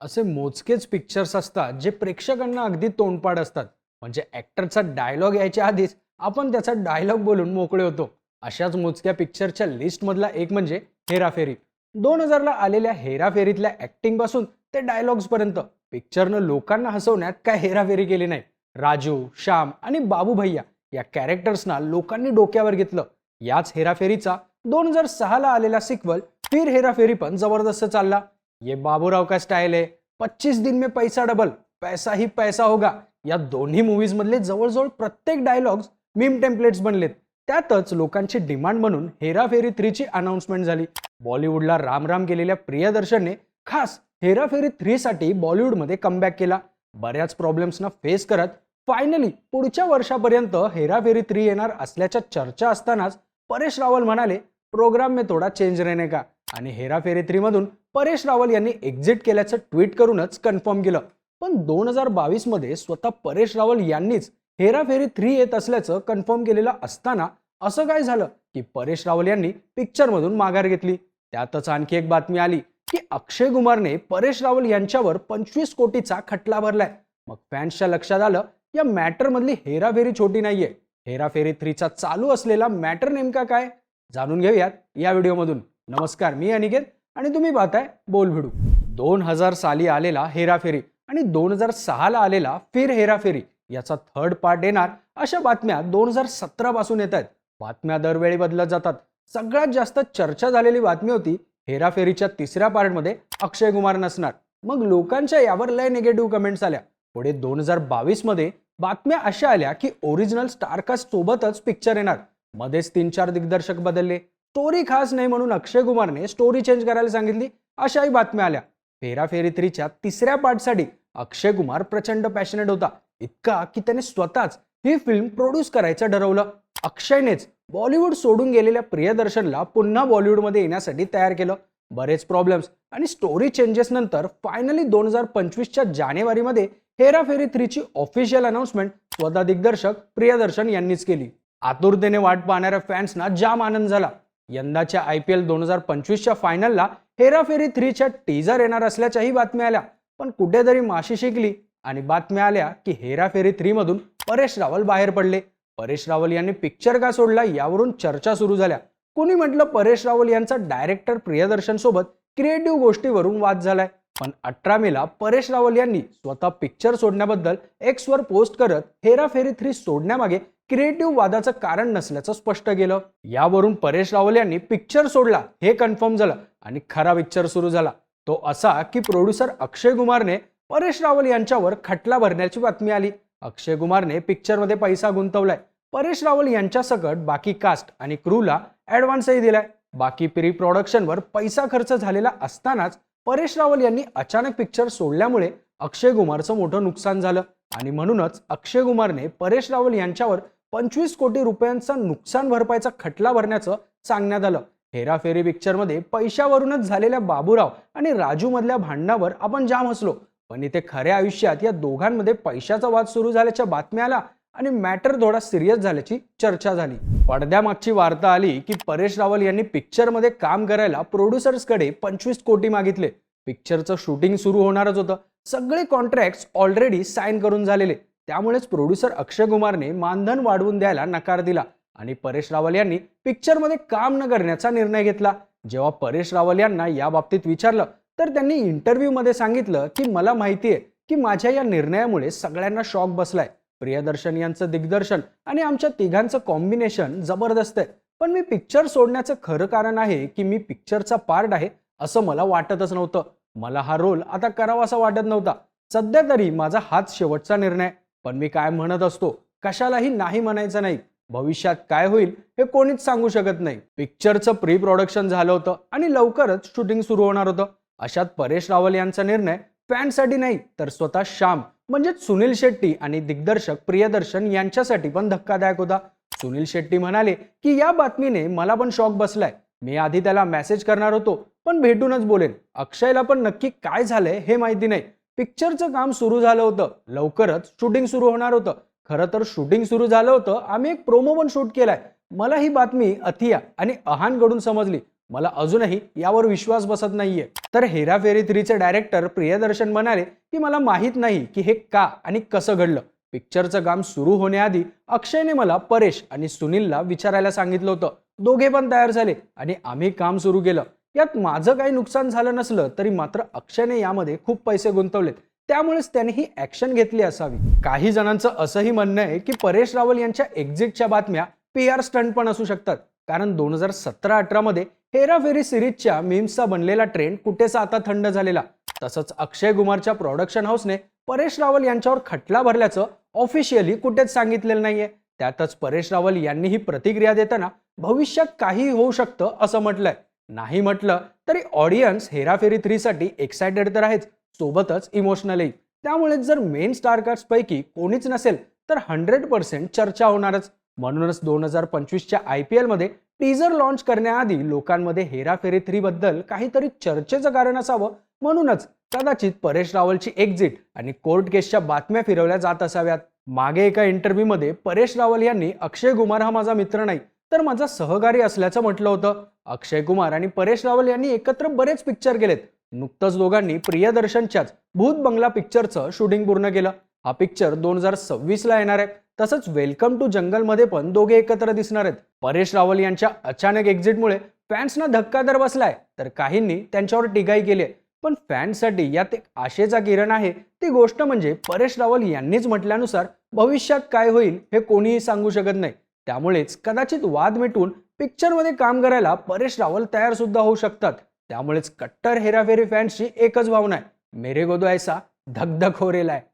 असे मोजकेच पिक्चर्स असतात जे प्रेक्षकांना अगदी तोंडपाड असतात. म्हणजे ॲक्टरचा डायलॉग यायच्या आधीच आपण त्याचा डायलॉग बोलून मोकळे होतो. अशाच मोजक्या पिक्चरच्या लिस्टमधला एक म्हणजे हेराफेरी दोन हजारला आलेल्या हेराफेरीतल्या ॲक्टिंगपासून ते डायलॉग्सपर्यंत पिक्चरनं लोकांना हसवण्यात काय हेराफेरी केली नाही. राजू श्याम आणि बाबू भैया या कॅरेक्टर्सना लोकांनी डोक्यावर घेतलं. याच हेराफेरीचा दोन हजार सहाला आलेला सिक्वल फिर हेराफेरी पण जबरदस्त चालला. ये बाबूराव का स्टाईल आहे. पच्चीस दिन में पैसा डबल पैसा ही पैसा होगा. या दोन्ही मूवीज मधले जवळजवळ प्रत्येक डायलॉग्स मीम टेम्पलेट्स बनलेत. त्यातच लोकांची डिमांड म्हणून हेराफेरी थ्रीची अनाउन्समेंट झाली. बॉलिवूडला राम राम केलेल्या प्रियदर्शनने खास हेराफेरी थ्रीसाठी बॉलिवूडमध्ये कमबॅक केला. बऱ्याच प्रॉब्लेम्सना फेस करत फायनली पुढच्या वर्षापर्यंत हेराफेरी थ्री येणार असल्याच्या चर्चा असतानाच परेश रावल म्हणाले प्रोग्राम में थोडा चेंज रहने का. आणि हेराफेरी थ्रीमधून परेश रावल यांनी एक्झिट केल्याचं ट्विट करूनच कन्फर्म केलं. पण दोन हजार बावीसमध्ये स्वतः परेश रावल यांनीच हेराफेरी थ्री येत असल्याचं कन्फर्म केलेलं असताना असं काय झालं की परेश रावल यांनी पिक्चरमधून माघार घेतली. त्यातच आणखी एक बातमी आली की अक्षय कुमारने परेश रावल यांच्यावर पंचवीस कोटीचा खटला भरलाय. मग फॅन्सच्या लक्षात आलं या मॅटर मधली हेराफेरी छोटी नाहीये. हेराफेरी थ्रीचा चालू असलेला मॅटर नेमका काय? जाणून घेऊयात या व्हिडिओमधून नमस्कार मी अनिकेत. आणि तुम्ही पाहताय बोल भिडू. दोन हजार साली आलेला हेराफेरी आणि दोन हजार सहाला आलेला फिर हेराफेरी याचा थर्ड पार्ट येणार अशा बातम्या दोन हजार सतरा पासून येत आहेत बातम्या दरवेळी बदलत जातात. सगळ्यात जास्त चर्चा झालेली बातमी होती हेराफेरीच्या तिसऱ्या पार्टमध्ये अक्षय कुमार नसणार. मग लोकांच्या यावर लय निगेटिव्ह कमेंट्स आल्या. पुढे दोन हजार बावीसमध्ये बातम्या अशा आल्या की ओरिजिनल स्टारकास्ट सोबतच पिक्चर येणार. मध्येच तीन चार दिग्दर्शक बदलले. स्टोरी खास नाही म्हणून अक्षय कुमारने स्टोरी चेंज करायला सांगितली अशाही बातम्या आल्या. फेराफेरी थ्रीच्या तिसऱ्या पार्टसाठी अक्षय कुमार प्रचंड पॅशनेट होता. इतका की त्याने स्वतःच ही फिल्म प्रोड्यूस करायचं ठरवलं. अक्षयनेच बॉलिवूड सोडून गेलेल्या प्रियदर्शनला पुन्हा बॉलिवूडमध्ये येण्यासाठी तयार केलं. बरेच प्रॉब्लेम्स आणि स्टोरी चेंजेस नंतर फायनली दोन हजार पंचवीसच्या जानेवारीमध्ये हेराफेरी थ्रीची ऑफिशियल अनाउन्समेंट स्वतः दिग्दर्शक प्रियदर्शन यांनीच केली. आतुरतेने वाट पाहणाऱ्या फॅन्सना जाम आनंद झाला. यंदाच्या आय पी एल दोन हजार पंचवीसच्या फायनलला हेराफेरी थ्रीच्या टीजर येणार असल्याच्याही बातम्या आल्या. पण कुठेतरी माशी शिकली आणि बातम्या आल्या की हेराफेरी थ्री मधून परेश रावल बाहेर पडले. परेश रावल यांनी पिक्चर का सोडला यावरून चर्चा सुरू झाल्या. कुणी म्हटलं परेश रावल यांचा डायरेक्टर प्रियदर्शन सोबत क्रिएटिव्ह गोष्टीवरून वाद झालाय? पण अठरा मेला परेश रावल यांनी स्वतः पिक्चर सोडण्याबद्दल एक्स वर पोस्ट करत हेराफेरी थ्री सोडण्यामागे क्रिएटिव्ह वादाचं कारण नसल्याचं स्पष्ट केलं. यावरून परेश रावल यांनी पिक्चर सोडला हे कन्फर्म झालं आणि खरा पिक्चर सुरू झाला. तो असा की प्रोड्युसर अक्षय कुमारने परेश रावल यांच्यावर खटला भरण्याची बातमी आली. अक्षय कुमारने पिक्चरमध्ये पैसा गुंतवलाय. परेश रावल यांच्या सकट बाकी कास्ट आणि क्रूला ऍडव्हान्सही दिलाय. बाकी प्री प्रोडक्शनवर पैसा खर्च झालेला असतानाच परेश रावल यांनी अचानक पिक्चर सोडल्यामुळे अक्षय कुमारचं मोठं नुकसान झालं. आणि म्हणूनच अक्षय कुमारने परेश रावल यांच्यावर पंचवीस कोटी रुपयांचा नुकसान भरपाईचा खटला भरण्याचं सांगण्यात आलं. हेराफेरी पिक्चरमध्ये पैशावरूनच झालेल्या बाबूराव आणि राजू मधल्या भांडणावर आपण जाम हसलो. पण इथे खऱ्या आयुष्यात या दोघांमध्ये पैशाचा वाद सुरू झाल्याच्या बातम्या आल्या आणि मॅटर थोडा सिरियस झाल्याची चर्चा झाली. पडद्यामागची वार्ता आली की परेश रावल यांनी पिक्चरमध्ये काम करायला प्रोड्युसर्सकडे पंचवीस कोटी मागितले. पिक्चरचं शूटिंग सुरू होणारच होतं. सगळे कॉन्ट्रॅक्ट ऑलरेडी साईन करून झालेले. त्यामुळेच प्रोड्युसर अक्षय कुमारने मानधन वाढवून द्यायला नकार दिला आणि परेश रावल यांनी पिक्चरमध्ये काम न करण्याचा निर्णय घेतला. जेव्हा परेश रावल यांना या बाबतीत विचारलं तर त्यांनी इंटरव्ह्यूमध्ये सांगितलं की मला माहिती आहे की माझ्या या निर्णयामुळे सगळ्यांना शॉक बसलाय. प्रियदर्शन यांचं दिग्दर्शन आणि आमच्या तिघांचं कॉम्बिनेशन जबरदस्त आहे. पण मी पिक्चर सोडण्याचं खरं कारण आहे की मी पिक्चरचा पार्ट आहे असं मला वाटतच नव्हतं. मला हा रोल आता करावासा वाटत नव्हता. सध्या तरी माझा हाच शेवटचा निर्णय पण मी काय म्हणत असतो? कशालाही नाही म्हणायचं नाही. भविष्यात काय होईल हे कोणीच सांगू शकत नाही. पिक्चरचं प्री प्रोडक्शन झालं होतं आणि लवकरच शूटिंग सुरू होणार होतं. अशात परेश रावल यांचा निर्णय फॅनसाठी नाही तर स्वतः श्याम म्हणजेच सुनील शेट्टी आणि दिग्दर्शक प्रियदर्शन यांच्यासाठी पण धक्कादायक होता. सुनील शेट्टी म्हणाले की या बातमीने मला पण शॉक बसलाय. मी आधी त्याला मेसेज करणार होतो पण भेटूनच बोलेन. अक्षयला पण नक्की काय झालंय हे माहिती नाही. पिक्चरचं काम सुरू झालं होतं. लवकरच शूटिंग सुरू होणार होतं. खरं तर शूटिंग सुरू झालं होतं. आम्ही एक प्रोमो पण शूट केलाय. मला ही बातमी अथिया आणि अहानकडून समजली. मला अजूनही यावर विश्वास बसत नाहीये. तर हेराफेरी थ्रीचे डायरेक्टर प्रियदर्शन म्हणाले की मला माहीत नाही की हे का आणि कसं घडलं. पिक्चरचं काम सुरू होण्याआधी अक्षयने मला परेश आणि सुनीलला विचारायला सांगितलं होतं. दोघे पण तयार झाले आणि आम्ही काम सुरू केलं. यात माझं काही नुकसान झालं नसलं तरी मात्र अक्षयने यामध्ये खूप पैसे गुंतवलेत. त्यामुळेच त्याने ही ऍक्शन घेतली असावी. काही जणांचं असंही म्हणणं आहे की परेश रावल यांच्या एक्झिटच्या बातम्या पी आर स्टंट पण असू शकतात. कारण दोन हजार सतरा अठरा मध्ये हेराफेरी सिरीजच्या मीम्सचा बनलेला ट्रेंड कुठेसा आता थंड झालेला. तसंच अक्षय कुमारच्या प्रोडक्शन हाऊसने परेश रावल यांच्यावर खटला भरल्याचं ऑफिशियली कुठेच सांगितलेलं नाहीये. त्यातच परेश रावल यांनी ही प्रतिक्रिया देताना भविष्यात काही होऊ शकतं असं म्हटलंय. नाही म्हटलं तरी ऑडियन्स हेराफेरी थ्रीसाठी एक्सायटेड तर आहेच सोबतच इमोशनलही त्यामुळेच जर मेन स्टारकास्टपैकी कोणीच नसेल तर हंड्रेड पर्सेंट चर्चा होणारच. म्हणूनच दोन हजार पंचवीसच्या आय पी एलमध्ये टीजर लॉन्च करण्याआधी लोकांमध्ये हेराफेरी थ्रीबद्दल काहीतरी चर्चेचं कारण असावं. म्हणूनच कदाचित परेश रावलची एक्झिट आणि कोर्ट केसच्या बातम्या फिरवल्या जात असाव्यात. मागे एका इंटरव्ह्यूमध्ये परेश रावल यांनी अक्षय कुमार हा माझा मित्र नाही. तर माझा सहकारी असल्याचं म्हटलं होतं. अक्षय कुमार आणि परेश रावल यांनी एकत्र बरेच पिक्चर केलेत. नुकतंच दोघांनी प्रियदर्शनच्याच भूत बंगला पिक्चरचं शूटिंग पूर्ण केलं. हा पिक्चर दोन हजार सव्वीसला येणार आहे. तसंच वेलकम टू जंगलमध्ये पण दोघे एकत्र दिसणार आहेत. परेश रावल यांच्या अचानक एक्झिटमुळे फॅन्सना धक्का तर बसलाय. तर काहींनी त्यांच्यावर टीकाही केली आहे. पण फॅन्ससाठी यात एक आशेचा किरण आहे. ती गोष्ट म्हणजे परेश रावल यांनीच म्हटल्यानुसार भविष्यात काय होईल हे कोणीही सांगू शकत नाही. त्यामुळेच कदाचित वाद मिटून पिक्चरमध्ये काम करायला परेश रावल तयार सुद्धा होऊ शकतात. त्यामुळेच कट्टर हेराफेरी फॅन्सची एकच भावना आहे. मेरे गोदो ऐसा धक धक हो रेलाय आहे.